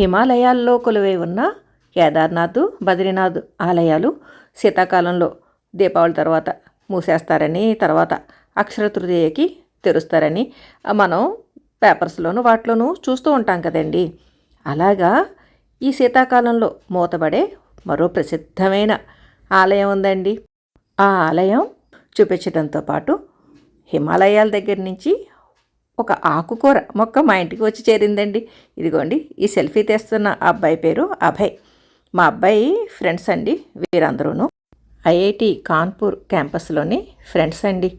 హిమాలయాల్లో కొలువై ఉన్న కేదార్నాథ్ బద్రీనాథ్ ఆలయాలు శీతాకాలంలో దీపావళి తర్వాత మూసేస్తారని తర్వాత అక్షర తృతీయకి తెరుస్తారని మనం పేపర్స్లోను వాటిలోనూ చూస్తూ ఉంటాం కదండి. అలాగా ఈ శీతాకాలంలో మూతబడే మరో ప్రసిద్ధమైన ఆలయం ఉందండి. ఆ ఆలయం చూపించడంతో పాటు హిమాలయాల దగ్గర నుంచి ఒక ఆకుకూర మొక్క మా ఇంటికి వచ్చి చేరిందండి. ఇదిగోండి ఈ సెల్ఫీ తీస్తున్న అబ్బాయి పేరు అభయ్. మా అబ్బాయి ఫ్రెండ్స్ అండి వీరందరూను. ఐఐటి కాన్పూర్ క్యాంపస్లోని ఫ్రెండ్స్ అండి.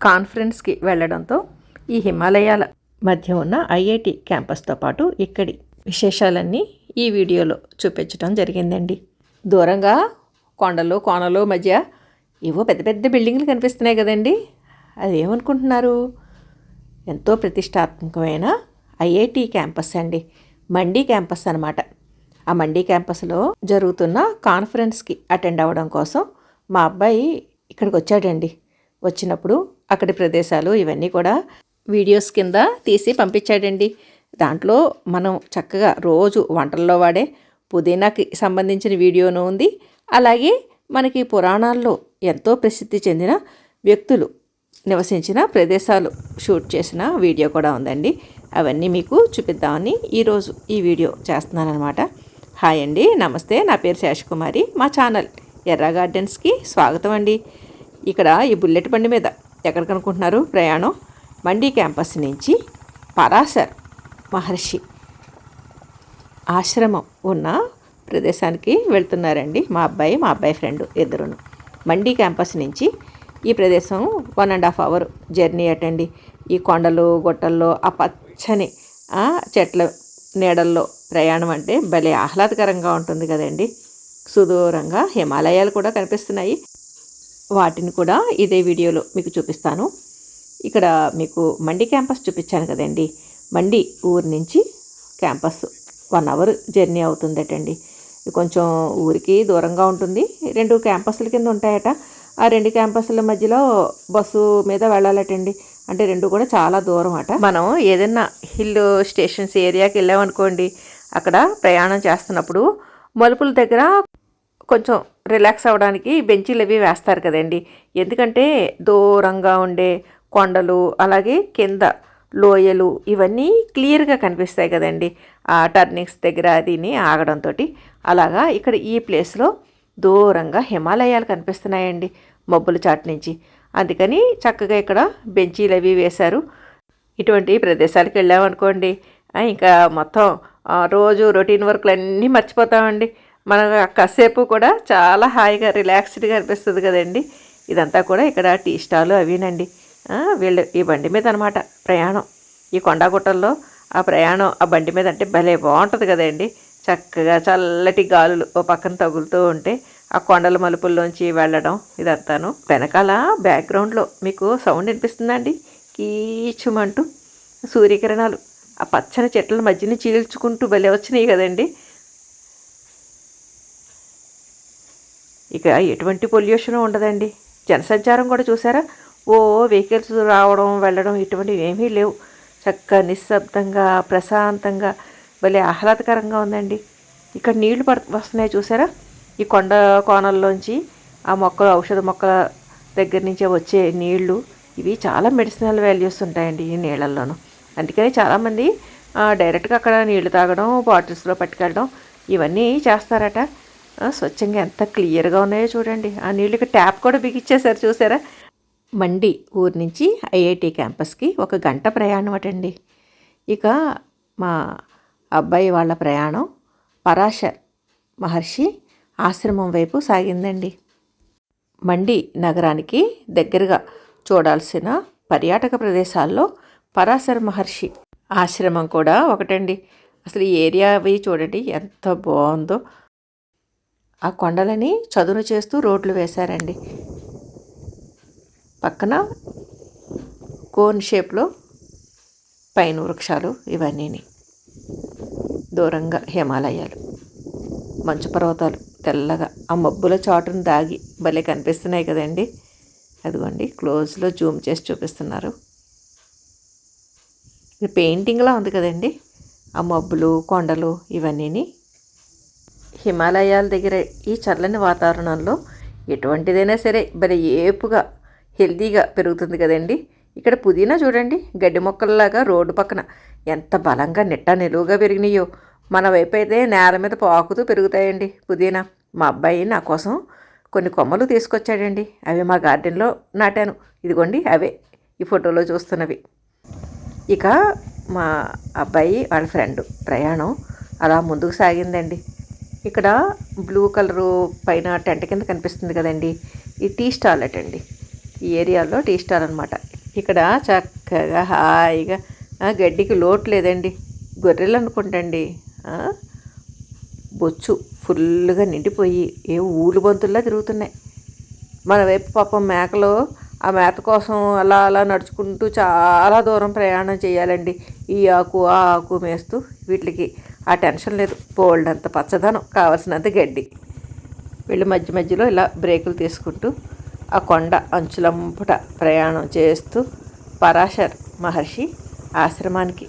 కాన్ఫరెన్స్కి వెళ్ళడంతో ఈ హిమాలయాల మధ్య ఉన్న ఐఐటి క్యాంపస్తో పాటు ఇక్కడి విశేషాలన్నీ ఈ వీడియోలో చూపించడం జరిగిందండి. దూరంగా కొండలు కోనలు మధ్య ఏవో పెద్ద పెద్ద బిల్డింగ్లు కనిపిస్తున్నాయి కదండి. అది ఏమనుకుంటున్నారు ఎంతో ప్రతిష్టాత్మకమైన ఐఐటి క్యాంపస్ అండి. మండీ క్యాంపస్ అనమాట ఆ మండీ క్యాంపస్లో జరుగుతున్న కాన్ఫరెన్స్కి అటెండ్ అవ్వడం కోసం మా అబ్బాయి ఇక్కడికి వచ్చాడండి. వచ్చినప్పుడు అక్కడి ప్రదేశాలు ఇవన్నీ కూడా వీడియోస్ కింద తీసి పంపించాడండి. దాంట్లో మనం చక్కగా రోజు వంటల్లో వాడే పుదీనాకి సంబంధించిన వీడియోను ఉంది. అలాగే మనకి పురాణాల్లో ఎంతో ప్రసిద్ధి చెందిన వ్యక్తులు నివసించిన ప్రదేశాలు షూట్ చేసిన వీడియో కూడా ఉందండి. అవన్నీ మీకు చూపిద్దామని ఈరోజు ఈ వీడియో చేస్తున్నానమాట హాయ్ అండి నమస్తే. నా పేరు శేషకుమారి. మా ఛానల్ ఎర్ర గార్డెన్స్కి స్వాగతం అండి. ఇక్కడ ఈ బుల్లెట్ బండి మీద ఎక్కడికి అనుకుంటున్నారు ప్రయాణం మండీ క్యాంపస్ నుంచి పరాశర్ మహర్షి ఆశ్రమం ఉన్న ప్రదేశానికి వెళ్తున్నారండి మా అబ్బాయి మా అబ్బాయి ఫ్రెండ్ ఇద్దరును. మండీ క్యాంపస్ నుంచి ఈ ప్రదేశం one and half hour journey అటండి. ఈ కొండలు గుట్టల్లో ఆ పచ్చని చెట్ల నీడల్లో ప్రయాణం అంటే భలే ఆహ్లాదకరంగా ఉంటుంది కదండి. సుదూరంగా హిమాలయాలు కూడా కనిపిస్తున్నాయి. వాటిని కూడా ఇదే వీడియోలో మీకు చూపిస్తాను. ఇక్కడ మీకు మండి క్యాంపస్ చూపించాను కదండి. మండి ఊరు నుంచి క్యాంపస్ వన్ అవర్ జర్నీ అవుతుందటండి. అటండి కొంచెం ఊరికి దూరంగా ఉంటుంది. రెండు క్యాంపస్ల కింద ఉంటాయట. ఆ రెండు క్యాంపస్ల మధ్యలో బస్సు మీద వెళ్ళాలటండి. అంటే రెండు కూడా చాలా దూరం అట మనం ఏదైనా హిల్ స్టేషన్స్ ఏరియాకి వెళ్ళామనుకోండి అక్కడ ప్రయాణం చేస్తున్నప్పుడు మలుపుల దగ్గర కొంచెం రిలాక్స్ అవ్వడానికి బెంచీలు అవి వేస్తారు కదండి. ఎందుకంటే దూరంగా ఉండే కొండలు అలాగే కింద లోయలు ఇవన్నీ క్లియర్గా కనిపిస్తాయి కదండి. ఆ టర్నింగ్స్ దగ్గర అదిని ఆగడంతో అలాగా ఇక్కడ ఈ ప్లేస్లో దూరంగా హిమాలయాలు కనిపిస్తున్నాయండి మబ్బుల చాటు నుంచి. అందుకని చక్కగా ఇక్కడ బెంచీలు అవి వేశారు. ఇటువంటి ప్రదేశాలకు వెళ్ళామనుకోండి ఇంకా మొత్తం రోజు రొటీన్ వర్క్లు అన్నీ మర్చిపోతామండి. మనకు కాసేపు కూడా చాలా హాయిగా రిలాక్స్డ్గా అనిపిస్తుంది కదండి. ఇదంతా కూడా ఇక్కడ టీ స్టాలు అవినండి. వీళ్ళు ఈ బండి మీద అనమాట ప్రయాణం. ఈ కొండగుట్టల్లో ఆ ప్రయాణం ఆ బండి మీద అంటే భలే బాగుంటుంది కదండి. చక్కగా చల్లటి గాలులు ఓ పక్కన తగులుతూ ఉంటే ఆ కొండల మలుపుల్లోంచి వెళ్ళడం ఇదంతాను. వెనకాల బ్యాక్గ్రౌండ్లో మీకు సౌండ్ వినిపిస్తుందండి. కీచుమంటూ సూర్యకిరణాలు. ఆ పచ్చని చెట్ల మధ్యని చీల్చుకుంటూ భలే వచ్చినాయి కదండి. ఇక ఎటువంటి పొల్యూషన్ ఉండదండి. జనసంచారం కూడా చూసారా? ఓ వెహికల్స్ రావడం వెళ్ళడం ఇటువంటివి ఏమీ లేవు. చక్కగా నిశ్శబ్దంగా ప్రశాంతంగా భలే ఆహ్లాదకరంగా ఉందండి. ఇక్కడ నీళ్ళు పడ వస్తున్నాయి చూసారా? ఈ కొండ కోణల్లోంచి ఆ మొక్కలు ఔషధ మొక్కల దగ్గర నుంచే వచ్చే నీళ్ళు. ఇవి చాలా మెడిసినల్ వాల్యూస్ ఉంటాయండి ఈ నీళ్ళల్లోనూ అందుకని చాలామంది డైరెక్ట్గా అక్కడ నీళ్ళు తాగడం బాటిల్స్లో పట్టుకెళ్ళడం ఇవన్నీ చేస్తారట. స్వచ్ఛంగా ఎంత క్లియర్గా ఉన్నాయో చూడండి. ఆ నీళ్ళకి ట్యాప్ కూడా బిగిచ్చేసారు చూసారా? మండి ఊరు నుంచి ఐఐటి క్యాంపస్కి ఒక గంట ప్రయాణం అటండి. ఇక మా అబ్బాయి వాళ్ళ ప్రయాణం. పరాశర్ మహర్షి ఆశ్రమం వైపు సాగిందండి. మండి నగరానికి దగ్గరగా చూడాల్సిన పర్యాటక ప్రదేశాల్లో పరాశర మహర్షి ఆశ్రమం కూడా ఒకటండి. అసలు ఈ ఏరియా అవి చూడండి ఎంత బాగుందో. ఆ కొండలని చదును చేస్తూ రోడ్లు వేశారండి. పక్కన కోన్ షేప్లో పైన వృక్షాలు ఇవన్నీ దూరంగా హిమాలయాలు. మంచు పర్వతాలు తెల్లగా ఆ మబ్బుల చాటును దాగి భలే కనిపిస్తున్నాయి కదండి. అదిగోండి క్లోజ్లో జూమ్ చేసి చూపిస్తున్నారు. ఇది పెయింటింగ్లా ఉంది కదండి. ఆ మబ్బులు కొండలు ఇవన్నీని. హిమాలయాల దగ్గర ఈ చల్లని వాతావరణంలో ఎటువంటిదైనా సరే భలే ఏపుగా హెల్తీగా పెరుగుతుంది కదండి. ఇక్కడ పుదీనా చూడండి గడ్డి మొక్కల్లాగా రోడ్డు పక్కన ఎంత బలంగా నిట్ట నిలువుగా పెరిగినాయో. మన వైపు అయితే నేల మీద పాకుతూ పెరుగుతాయండి పుదీనా. మా అబ్బాయి నా కోసం కొన్ని కొమ్మలు తీసుకొచ్చాడండి. అవి మా గార్డెన్లో నాటాను. ఇదిగోండి అవే. ఈ ఫోటోలో చూస్తున్నవి. ఇక మా అబ్బాయి వాళ్ళ ఫ్రెండ్ ప్రయాణం అలా ముందుకు సాగిందండి. ఇక్కడ బ్లూ కలరు పైన టెంట్ కింద కనిపిస్తుంది కదండి. ఈ టీ స్టాల్ అటండి. ఈ ఏరియాలో టీ స్టాల్ అనమాట ఇక్కడ చక్కగా హాయిగా గడ్డికి లోటు లేదండి. గొర్రెలు అనుకుంటండి. బొచ్చు ఫుల్గా నిండిపోయి ఏ ఊలు బంతుల్లా తిరుగుతున్నాయి. మన వైపు పాపం మేకలు ఆ మేత కోసం అలా అలా నడుచుకుంటూ చాలా దూరం ప్రయాణం చేయాలండి. ఈ ఆకు ఆ ఆకు మేస్తూ వీటికి ఆ టెన్షన్ లేదు. బోల్డ్ అంత పచ్చదనం కావలసినంత గడ్డి. వీళ్ళు మధ్య మధ్యలో ఇలా బ్రేకులు తీసుకుంటూ ఆ కొండ అంచులంపుట ప్రయాణం చేస్తూ పరాశర్ మహర్షి ఆశ్రమానికి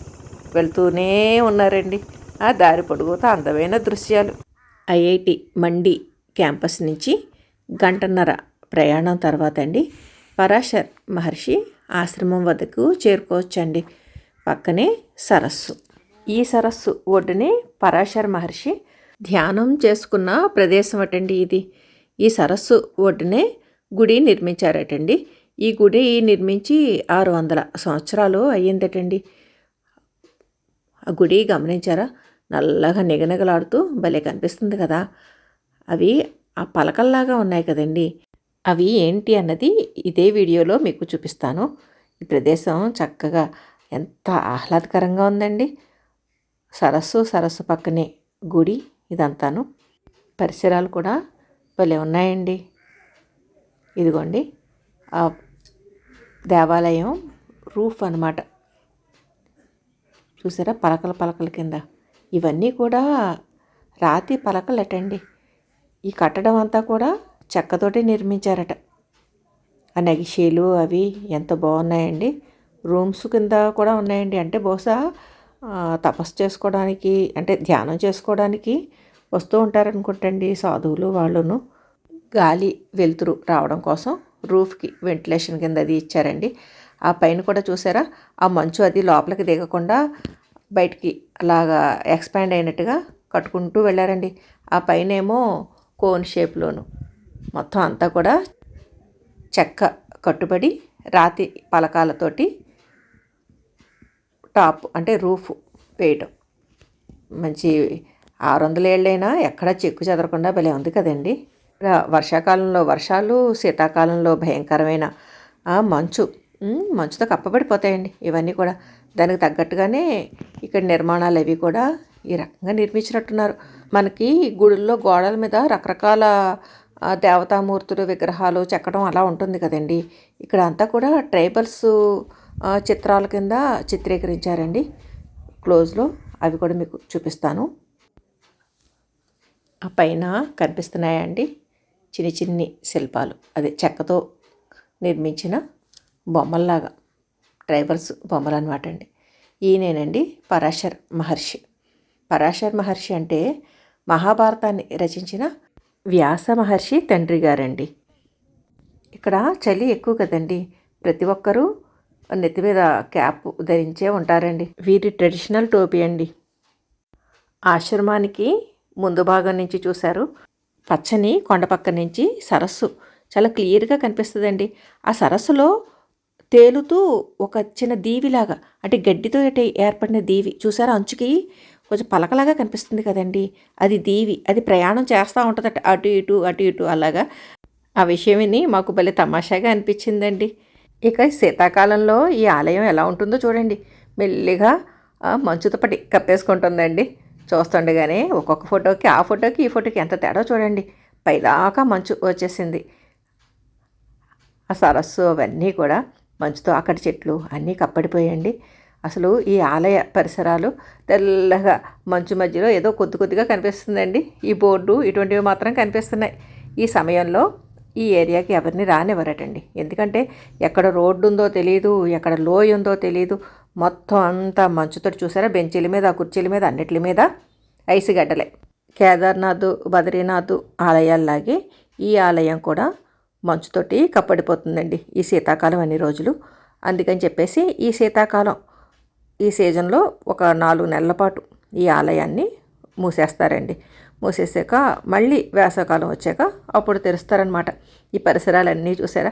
వెళ్తూనే ఉన్నారండి. ఆ దారి పొడుగుతా అందమైన దృశ్యాలు. ఐఐటి మండి క్యాంపస్ నుంచి గంటన్నర ప్రయాణం తర్వాత అండి పరాశర్ మహర్షి ఆశ్రమం వద్దకు చేరుకోవచ్చండి. పక్కనే సరస్సు. ఈ సరస్సు ఒడ్డునే పరాశర్ మహర్షి ధ్యానం చేసుకున్న ప్రదేశం అటండి ఇది. ఈ సరస్సు ఒడ్డునే గుడి నిర్మించారటండి. ఈ గుడి నిర్మించి ఆరు వందల సంవత్సరాలు అయ్యిందటండి. ఆ గుడి గమనించారా? నల్లగా నిగనిగలాడుతూ భలే కనిపిస్తుంది కదా. అవి ఆ పలకల్లాగా ఉన్నాయి కదండి. అవి ఏంటి అన్నది ఇదే వీడియోలో మీకు చూపిస్తాను. ఈ ప్రదేశం చక్కగా ఎంత ఆహ్లాదకరంగా ఉందండి. సరస్సు సరస్సు పక్కనే గుడి ఇదంతాను. పరిసరాలు కూడా భలే ఉన్నాయండి. ఇదిగోండి. దేవాలయం రూఫ్ అన్నమాట. చూసారా? పలకల పలకల కింద. ఇవన్నీ కూడా రాతి పలకలటండి. ఈ కట్టడం అంతా కూడా చెక్కతోటి నిర్మించారట. ఆ నగిషీలు అవి ఎంత బాగున్నాయండి. రూమ్స్ కింద కూడా ఉన్నాయండి. అంటే బహుశా తపస్సు చేసుకోవడానికి అంటే ధ్యానం చేసుకోవడానికి వస్తూ ఉంటారనుకుంటండి సాధువులు వాళ్ళును. గాలి వెలుతురు రావడం కోసం రూఫ్కి వెంటిలేషన్ కింద అది ఇచ్చారండి. ఆ పైన కూడా చూసారా? ఆ మంచు అది లోపలికి దిగకుండా బయటికి అలాగా ఎక్స్పాండ్ అయినట్టుగా కట్టుకుంటూ వెళ్ళారండి. ఆ పైన ఏమో కోన్ షేప్లోను మొత్తం అంతా కూడా చెక్క కట్టుబడి రాతి పలకాలతోటి టాప్ అంటే రూఫ్ వేయటం. మంచి ఆరు వందల ఏళ్ళైనా ఎక్కడా చెక్కు చెదరకుండా భలే ఉంది కదండి. వర్షాకాలంలో వర్షాలు శీతాకాలంలో భయంకరమైన మంచు. మంచుతో కప్పబడిపోతాయండి ఇవన్నీ కూడా. దానికి తగ్గట్టుగానే ఇక్కడ నిర్మాణాలు అవి కూడా ఈ రకంగా నిర్మించినట్టున్నారు. మనకి గుడుల్లో గోడల మీద రకరకాల దేవతామూర్తులు విగ్రహాలు చెక్కడం అలా ఉంటుంది కదండి. ఇక్కడ అంతా కూడా ట్రైబల్స్ చిత్రాల కింద చిత్రీకరించారండి. క్లోజ్లో అవి కూడా మీకు చూపిస్తాను. ఆ పైన కనిపిస్తున్నాయండి. చిన్ని చిన్ని శిల్పాలు. అదే చెక్కతో నిర్మించిన బొమ్మల్లాగా ట్రైబల్స్ బొమ్మలు అనమాట అండి. ఈయనేనండి పరాశర్ మహర్షి. పరాశర్ మహర్షి అంటే మహాభారతాన్ని రచించిన వ్యాస మహర్షి తండ్రి గారండి. ఇక్కడ చలి ఎక్కువ కదండి. ప్రతి ఒక్కరూ నెత్తి మీద క్యాప్ ధరించే ఉంటారండి. వీరి ట్రెడిషనల్ టోపీ అండి. ఆశ్రమానికి ముందు భాగం నుంచి చూశారు. పచ్చని కొండ పక్క నుంచి సరస్సు. చాలా క్లియర్గా కనిపిస్తుందండి. ఆ సరస్సులో తేలుతూ ఒక చిన్న దీవిలాగా అంటే గడ్డితో ఏటి ఏర్పడిన దీవి. చూసారా? అంచుకి కొంచెం పలకలాగా కనిపిస్తుంది కదండి. అది దీవి. అది ప్రయాణం చేస్తూ ఉంటుందట. అటు ఇటు అటు ఇటు అలాగా. ఆ విషయం విని మాకు భలే తమాషాగా అనిపించిందండి. ఇక శీతాకాలంలో ఈ ఆలయం ఎలా ఉంటుందో చూడండి. మెల్లిగా ఆ, మంచుతో పట్టి కప్పేసుకుంటుందండి. చూస్తుండగానే ఒక్కొక్క ఫోటోకి ఆ ఫోటోకి ఈ ఫోటోకి ఎంత తేడా చూడండి. పైదాకా మంచు వచ్చేసింది. ఆ సరస్సు అవన్నీ కూడా మంచుతో అక్కడ చెట్లు అన్నీ కప్పడిపోయండి. అసలు ఈ ఆలయ పరిసరాలు తెల్లగా మంచు మధ్యలో ఏదో కొద్ది కొద్దిగా కనిపిస్తుందండి. ఈ బోర్డు ఇటువంటివి మాత్రం కనిపిస్తున్నాయి. ఈ సమయంలో ఈ ఏరియాకి ఎవరిని రానివ్వరటండి. ఎందుకంటే ఎక్కడ రోడ్డు ఉందో తెలియదు ఎక్కడ లోయ ఉందో తెలియదు మొత్తం అంతా మంచుతోటి చూసారా? బెంచీల మీద కుర్చీల మీద అన్నిటి మీద ఐస్ గడ్డలే. కేదార్నాథ్ బద్రీనాథ్ ఆలయాల్లాగే ఈ ఆలయం కూడా మంచుతోటి కప్పడిపోతుందండి ఈ శీతాకాలం అన్ని రోజులు. అందుకని చెప్పేసి ఈ శీతాకాలం ఈ సీజన్లో ఒక నాలుగు నెలల పాటు ఈ ఆలయాన్ని మూసేస్తారండి. మూసేసాక మళ్ళీ వేసవకాలం వచ్చాక అప్పుడు తెరుస్తారనమాట ఈ పరిసరాలన్నీ చూసారా?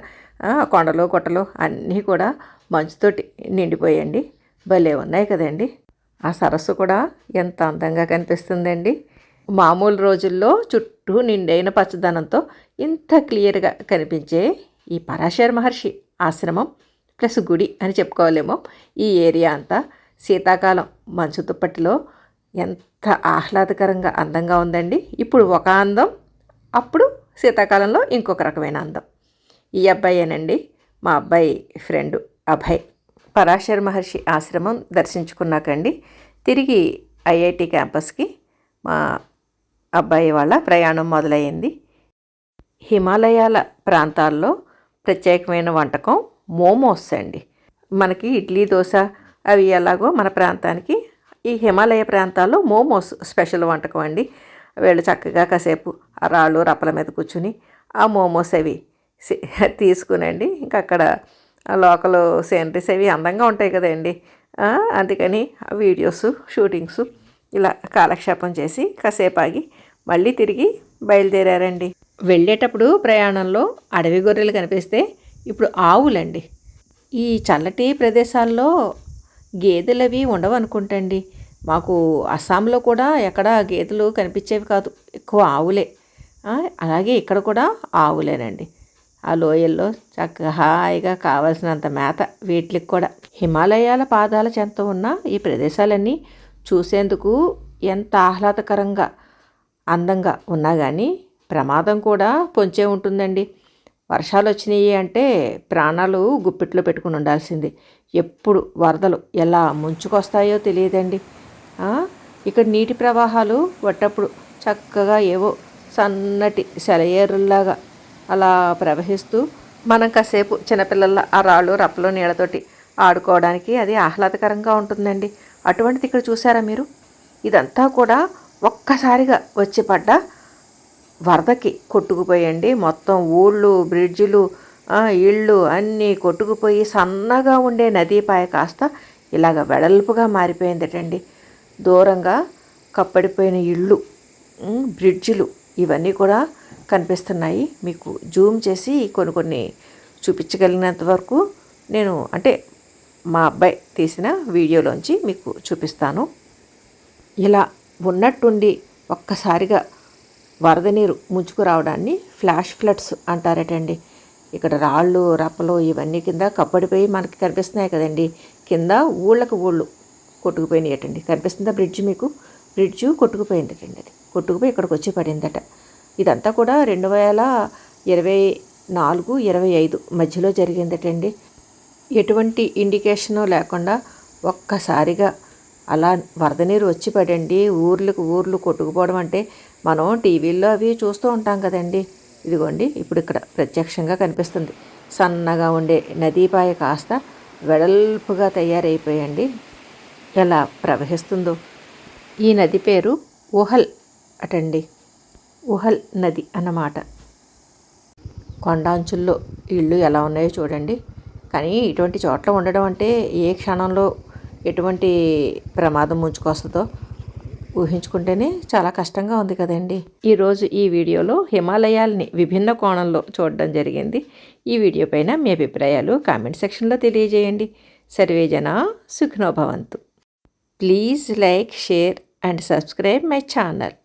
కొండలు గుట్టలు అన్నీ కూడా మంచుతోటి నిండిపోయండి. భలే ఉన్నాయి కదండి. ఆ సరస్సు కూడా ఎంత అందంగా కనిపిస్తుందండి. మామూలు రోజుల్లో చుట్టూ నిండైన పచ్చదనంతో ఇంత క్లియర్గా కనిపించే ఈ పరాశర మహర్షి ఆశ్రమం ప్లస్ గుడి అని చెప్పుకోవాలేమో. ఈ ఏరియా అంతా శీతాకాలం మంచు దుప్పటిలో ఎంత ఆహ్లాదకరంగా అందంగా ఉందండి. ఇప్పుడు ఒక అందం అప్పుడు శీతాకాలంలో ఇంకొక రకమైన అందం. ఈ అబ్బాయేనండి. మా అబ్బాయి ఫ్రెండు అభయ్. పరాశర్ మహర్షి ఆశ్రమం దర్శించుకున్నాకండి. తిరిగి ఐఐటి క్యాంపస్కి మా అబ్బాయి వాళ్ళ ప్రయాణం మొదలయ్యింది. హిమాలయాల ప్రాంతాల్లో ప్రత్యేకమైన వంటకం మోమోస్ అండి మనకి ఇడ్లీ దోశ అవి ఎలాగో మన ప్రాంతానికి ఈ హిమాలయ ప్రాంతాల్లో మోమోస్ స్పెషల్ వంటకం అండి. వీళ్ళు చక్కగా కాసేపు రాళ్ళు రప్పల మీద కూర్చుని ఆ మోమోస్ అవి తీసుకునండి. ఇంకా అక్కడ లోకల్ సీనరీస్ అవి అందంగా ఉంటాయి కదండి. అందుకని వీడియోస్ షూటింగ్స్ ఇలా కాలక్షేపం చేసి కాసేపు ఆగి మళ్ళీ తిరిగి బయలుదేరారండి. వెళ్ళేటప్పుడు ప్రయాణంలో అడవి గొర్రెలు కనిపిస్తే ఇప్పుడు ఆవులండి. ఈ చల్లటి ప్రదేశాల్లో గేదెలు అవి ఉండవు అనుకుంటండి మాకు అస్సాంలో కూడా ఎక్కడ గేదెలు కనిపించేవి కాదు ఎక్కువ ఆవులే. అలాగే ఇక్కడ కూడా ఆవులేనండి. ఆ లోయల్లో చక్కగా హాయిగా కావలసినంత మేత వీటికి కూడా. హిమాలయాల పాదాల చెంత ఉన్న ఈ ప్రదేశాలన్నీ చూసేందుకు ఎంత ఆహ్లాదకరంగా అందంగా ఉన్నా కానీ ప్రమాదం కూడా పొంచే ఉంటుందండి. వర్షాలు వచ్చినాయి అంటే ప్రాణాలు గుప్పిట్లో పెట్టుకుని ఉండాల్సింది. ఎప్పుడు వరదలు ఎలా ముంచుకొస్తాయో తెలియదండి. ఇక్కడ నీటి ప్రవాహాలు పట్టప్పుడు చక్కగా ఏవో సన్నటి సెలయేరుల్లాగా అలా ప్రవహిస్తూ మనం కాసేపు చిన్నపిల్లల ఆ రాళ్ళు రప్పలు నీళ్ళతోటి ఆడుకోవడానికి అది ఆహ్లాదకరంగా ఉంటుందండి. అటువంటిది ఇక్కడ చూసారా మీరు? ఇదంతా కూడా ఒక్కసారిగా వచ్చి పడ్డ వరదకి కొట్టుకుపోయండి. మొత్తం ఊళ్ళు బ్రిడ్జిలు ఇళ్ళు అన్నీ కొట్టుకుపోయి సన్నగా ఉండే నదీపాయ కాస్త ఇలాగ వెడల్పుగా మారిపోయిందటండి. దూరంగా కప్పడిపోయిన ఇళ్ళు బ్రిడ్జిలు ఇవన్నీ కూడా కనిపిస్తున్నాయి. మీకు జూమ్ చేసి కొన్ని కొన్ని చూపించగలిగినంత వరకు నేను అంటే మా అబ్బాయి తీసిన వీడియోలోంచి మీకు చూపిస్తాను. ఇలా ఉన్నట్టుండి ఒక్కసారిగా వరద నీరు ముంచుకురావడాన్ని ఫ్లాష్ ఫ్లడ్స్ అంటారటండి. ఇక్కడ రాళ్ళు రప్పలు ఇవన్నీ కింద కప్పడిపోయి మనకి కనిపిస్తున్నాయి కదండి. కింద ఊళ్ళకు ఊళ్ళు కొట్టుకుపోయినాయటండి. కనిపిస్తుందా బ్రిడ్జ్ మీకు. బ్రిడ్జ్ కొట్టుకుపోయిందటండి అది. కొట్టుకుపోయి ఇక్కడికి వచ్చి పడిందట. ఇదంతా కూడా రెండు వేల ఇరవై నాలుగు ఇరవై ఐదు మధ్యలో జరిగిందటండి. ఎటువంటి ఇండికేషను లేకుండా ఒక్కసారిగా అలా వరద నీరు వచ్చి పడండి ఊర్లకు ఊర్లు కొట్టుకుపోవడం అంటే మనం టీవీల్లో అవి చూస్తూ ఉంటాం కదండి. ఇదిగోండి ఇప్పుడు ఇక్కడ ప్రత్యక్షంగా కనిపిస్తుంది. సన్నగా ఉండే నదీపాయ కాస్త వెడల్పుగా తయారైపోయండి. ఎలా ప్రవహిస్తుందో. ఈ నది పేరు ఊహల్ అటండి. ఊహల్ నది అన్నమాట. కొండాంచుల్లో ఇళ్ళు ఎలా ఉన్నాయో చూడండి. కానీ ఇటువంటి చోట్ల ఉండడం అంటే ఏ క్షణంలో ఎటువంటి ప్రమాదం ముంచుకొస్తుందో ఊహించుకుంటేనే చాలా కష్టంగా ఉంది కదండి. ఈరోజు ఈ వీడియోలో హిమాలయాల్ని విభిన్న కోణంలో చూడడం జరిగింది. ఈ వీడియో పైన మీ అభిప్రాయాలు కామెంట్ సెక్షన్లో తెలియజేయండి. సర్వేజన సుఖనోభవంతు please like share and subscribe my channel.